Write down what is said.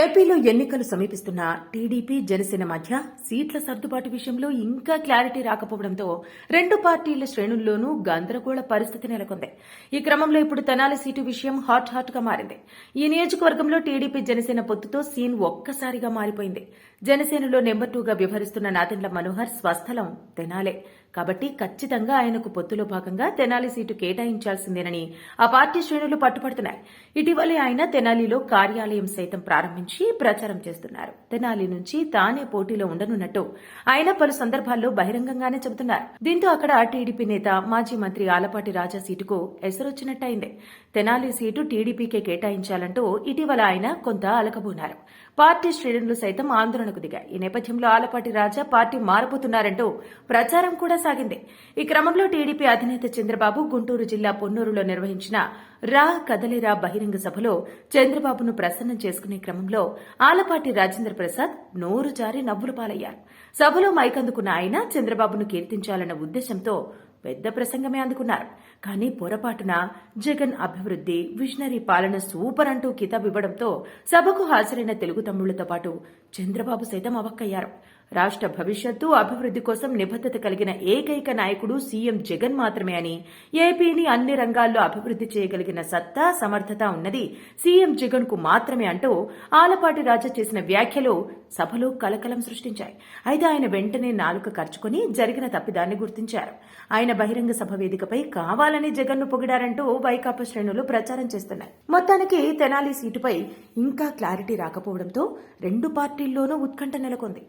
ఏపీలో ఎన్నికలు సమీపిస్తున్న టీడీపీ జనసేన మధ్య సీట్ల సర్దుబాటు విషయంలో ఇంకా క్లారిటీ రాకపోవడంతో రెండు పార్టీల శ్రేణుల్లోనూ గందరగోళ పరిస్థితి నెలకొంది. ఈ క్రమంలో ఇప్పుడు తెనాలి సీటు విషయం హాట్ హాట్గా మారింది. ఈ నియోజకవర్గంలో టీడీపీ జనసేన పొత్తుతో సీన్ ఒక్కసారిగా మారిపోయింది. జనసేనలో నెంబర్ టూగా వ్యవహరిస్తున్న నాదెండ్ల మనోహర్ స్వస్థలం తెనాలే. కాబట్టి ఖచ్చితంగా ఆయనకు పొత్తులో భాగంగా తెనాలి సీటు కేటాయించాల్సిందేనని ఆ పార్టీ శ్రేణులు పట్టుపడుతున్నాయి ఇటీవలే ఆయన తెనాలిలో కార్యాలయం సైతం ప్రారంభించి ప్రచారం చేస్తున్నారు. తెనాలి నుంచి తానే పోటీలో ఉండనున్నట్టు ఆయన పలు సందర్భాల్లో బహిరంగంగానే చెబుతున్నారు. దీంతో అక్కడ టీడీపీ నేత మాజీ మంత్రి ఆలపాటి రాజా సీటుకు ఎసరొచ్చినట్టయింది. తెనాలి సీటు టీడీపీకే కేటాయించాలంటూ ఇటీవల ఆయన కొంత అలకబోనారు. పార్టీ శ్రేణులు సైతం ఆందోళనకు దిగాయి. ఈ నేపథ్యంలో ఆలపాటి రాజా పార్టీ మారబోతున్నారంటూ ప్రచారం కూడా సాగింది ఈ క్రమంలో టీడీపీ అధినేత చంద్రబాబు గుంటూరు జిల్లా పొన్నూరులో నిర్వహించిన రా కదలిరా బహిరంగ సభలో చంద్రబాబును ప్రసన్నం చేసుకునే క్రమంలో ఆలపాటి రాజేంద్ర ప్రసాద్ నోరు జారి నవ్వులు పాలయ్యారు. సభలో మైకందుకున్న ఆయన చంద్రబాబును కీర్తించాలన్న ఉద్దేశంతో పెద్ద ప్రసంగమే అందుకున్నారు. కానీ పొరపాటున జగన్ అభివృద్ధి విజనరీ పాలన సూపర్ అంటూ కితాబివ్వడంతో సభకు హాజరైన తెలుగు తమ్ముళ్ళతో పాటు చంద్రబాబు సైతం అవక్కయ్యారు. రాష్ట్ర భవిష్యత్తు అభివృద్ధి కోసం నిబద్ధత కలిగిన ఏకైక నాయకుడు సీఎం జగన్ మాత్రమే అని ఏపీని అన్ని రంగాల్లో అభివృద్ధి చేయగలిగిన సత్తా సమర్థత ఉన్నది సీఎం జగన్కు మాత్రమే అంటూ ఆలపాటి రాజా చేసిన వ్యాఖ్యలు సభలో కలకలం సృష్టించాయి. అయితే ఆయన వెంటనే నాలుక ఖర్చుకుని జరిగిన తప్పిదాన్ని గుర్తించారు. ఆయన బహిరంగ సభ వేదికపై కావాలని జగన్ను పొగిడారంటూ వైకాపా శ్రేణులు ప్రచారం చేస్తున్నాయి. మొత్తానికి తెనాలి సీటుపై ఇంకా క్లారిటీ రాకపోవడంతో రెండు పార్టీ పార్టీల్లోనూ ఉత్కంఠ నెలకొంది.